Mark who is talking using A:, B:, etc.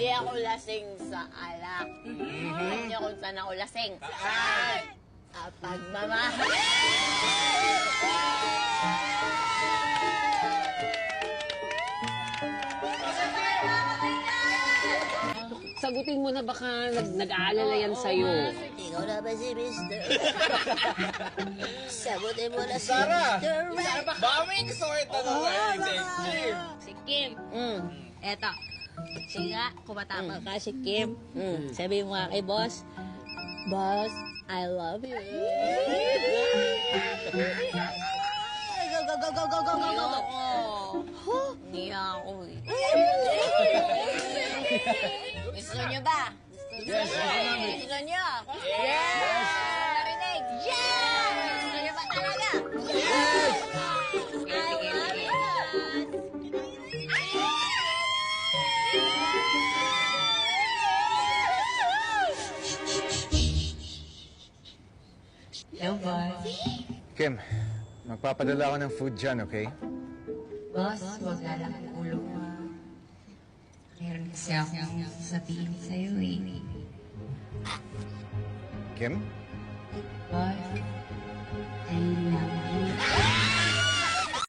A: Hindi ako lasing sa alak. Alam niyo kung saan ako lasing? Saan? Sa pagmamahal.
B: Sagutin mo na baka nag nag-aalala yan sa'yo.
A: Ikaw na ba si Mr. Sagutin mo na si
C: Sarah!
A: Mr. Right.
C: Ko itanong kay Kim.
A: Si Kim. Mm. Eto. Sige nga, kumatama ka si Kim. Mm. Sabi mo nga kay boss, Boss, I love you. Go, go, go, go, go, go, go, go. Huh? Hindi ako eh. Gusto niyo ba?
C: Yes,
A: Gusto niyo? Yes!
D: Hello, boss.
E: Kim, magpapadala ako ng food dyan, okay?
D: Boss, huwag lalak ang ulo ah. Meron kasi akong sabihin sa'yo eh.
E: Kim?